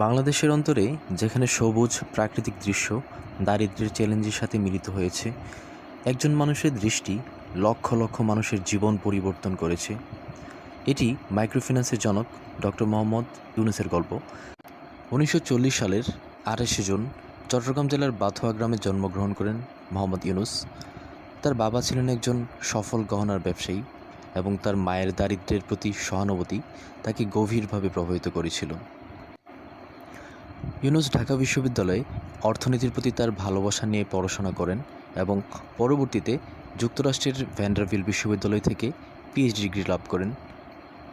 বাংলাদেশের অন্তরে যেখানে সবুজ প্রাকৃতিক দৃশ্য, দারিদ্র্যের চ্যালেঞ্জের সাথে মিলিত হয়েছে, একজন মানুষের দৃষ্টি লক্ষ লক্ষ মানুষের জীবন পরিবর্তন করেছে। এটি মাইক্রোফিন্যান্সের জনক ডক্টর মোহাম্মদ ইউনুসের গল্প। উনিশশো চল্লিশ সালের আঠাশে জুন চট্টগ্রাম জেলার বাথুয়া গ্রামে জন্মগ্রহণ করেন মোহাম্মদ ইউনুস। তার বাবা ছিলেন একজন সফল গহনার ব্যবসায়ী এবং তার মায়ের দারিদ্র্যের প্রতি সহানুভূতি তাকে গভীরভাবে প্রভাবিত করেছিল। ইউনুস ঢাকা বিশ্ববিদ্যালয়ে অর্থনীতির প্রতি তার ভালোবাসা নিয়ে পড়াশোনা করেন এবং পরবর্তীতে যুক্তরাষ্ট্রের ভ্যান্ডারভিল বিশ্ববিদ্যালয় থেকে পিএইচডি ডিগ্রি লাভ করেন।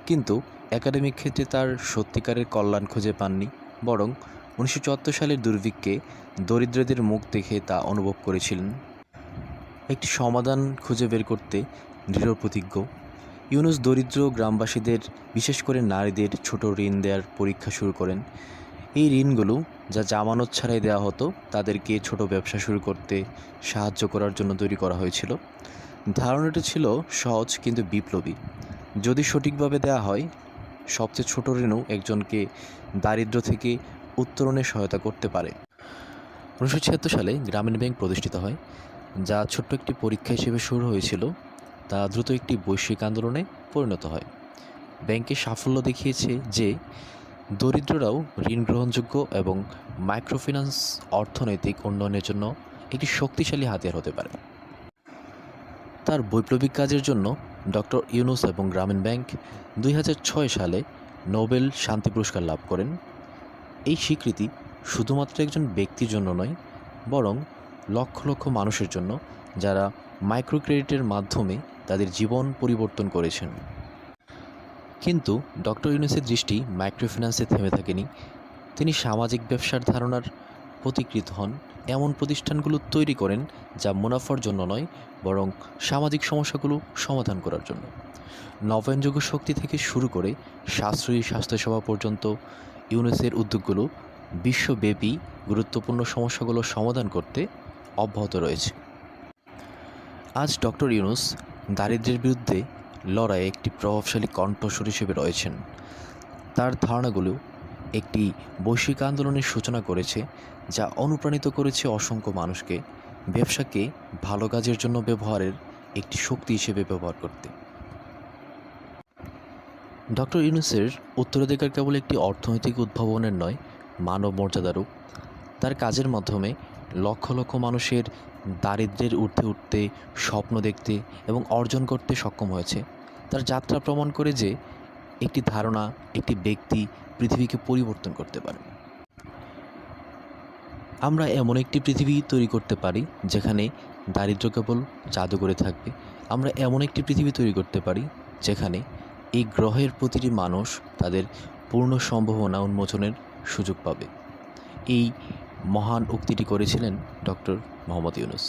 কিন্তু একাডেমিক ক্ষেত্রে তার সত্যিকারের কল্যাণ খুঁজে পাননি, বরং উনিশশো চুয়াত্তর সালের দুর্ভিক্ষে দরিদ্রদের মুখ দেখে তা অনুভব করেছিলেন। একটি সমাধান খুঁজে বের করতে দৃঢ় প্রতিজ্ঞ। ইউনুস দরিদ্র গ্রামবাসীদের, বিশেষ করে নারীদের, ছোট ঋণ দেওয়ার পরীক্ষা শুরু করেন। এই ঋণগুলো যা জামানত ছাড়াই দেওয়া হতো, তাদেরকে ছোট ব্যবসা শুরু করতে সাহায্য করার জন্য তৈরি করা হয়েছিল। ধারণাটি ছিল সহজ কিন্তু বিপ্লবী। যদি সঠিকভাবে দেওয়া হয়, সবচেয়ে ছোট ঋণও একজনকে দারিদ্র্য থেকে উত্তরণে সহায়তা করতে পারে। উনিশশো ছিয়াত্তর সালে গ্রামীণ ব্যাংক প্রতিষ্ঠিত হয়, যা ছোট্ট একটি পরীক্ষা হিসেবে শুরু হয়েছিল। তা দ্রুত একটি বৈশ্বিক আন্দোলনে পরিণত হয়। ব্যাংকের সাফল্য দেখিয়েছে যে দরিদ্ররাও ঋণ গ্রহণযোগ্য এবং মাইক্রোফিন্যান্স অর্থনৈতিক উন্নয়নের জন্য একটি শক্তিশালী হাতিয়ার হতে পারে। তার বৈপ্লবিক কাজের জন্য ডক্টর ইউনুস এবং গ্রামীণ ব্যাংক দুই হাজার ছয় সালে নোবেল শান্তি পুরস্কার লাভ করেন। এই স্বীকৃতি শুধুমাত্র একজন ব্যক্তির জন্য নয়, বরং লক্ষ লক্ষ মানুষের জন্য, যারা মাইক্রো ক্রেডিটের মাধ্যমে তাদের জীবন পরিবর্তন করেছেন। কিন্তু ডক্টর ইউনুসের দৃষ্টি মাইক্রোফিন্যান্সে থেমে থাকেনি। তিনি সামাজিক ব্যবসার ধারণার প্রতিকৃত হন। এমন প্রতিষ্ঠানগুলো তৈরি করেন যা মুনাফার জন্য নয়, বরং সামাজিক সমস্যাগুলো সমাধান করার জন্য। নবায়নযোগ্য শক্তি থেকে শুরু করে সাশ্রয়ী স্বাস্থ্যসেবা পর্যন্ত ইউনেসের উদ্যোগগুলো বিশ্বব্যাপী গুরুত্বপূর্ণ সমস্যাগুলো সমাধান করতে অব্যাহত রয়েছে। আজ ডক্টর ইউনুস দারিদ্র্যের বিরুদ্ধে লড়াইয়ে একটি প্রভাবশালী কণ্ঠস্বর হিসেবে রয়েছেন। তার ধারণাগুলো একটি বৈশ্বিক আন্দোলনের সূচনা করেছে, যা অনুপ্রাণিত করেছে অসংখ্য মানুষকে ব্যবসাকে ভালো কাজের জন্য ব্যবহারের একটি শক্তি হিসেবে ব্যবহার করতে। ডক্টর ইউনুসের উত্তরাধিকার কেবল একটি অর্থনৈতিক উদ্ভাবনের নয় মানব মর্যাদারও তার কাজের মাধ্যমে লক্ষ লক্ষ মানুষের দারিদ্র্যের ঊর্ধ্বে উঠতে স্বপ্ন দেখতে এবং অর্জন করতে সক্ষম হয়েছে। তার যাত্রা প্রমাণ করে যে একটি ধারণা, একটি ব্যক্তি পৃথিবীকে পরিবর্তন করতে পারে। আমরা এমন একটি পৃথিবী তৈরি করতে পারি, যেখানে দারিদ্র্য কেবল জাদুঘরে থাকবে। আমরা এমন একটি পৃথিবী তৈরি করতে পারি, যেখানে এই গ্রহের প্রতিটি মানুষ তাদের পূর্ণ সম্ভাবনা উন্মোচনের সুযোগ পাবে। এই মহান উক্তিটি করেছিলেন ডক্টর মোহাম্মদ ইউনুস।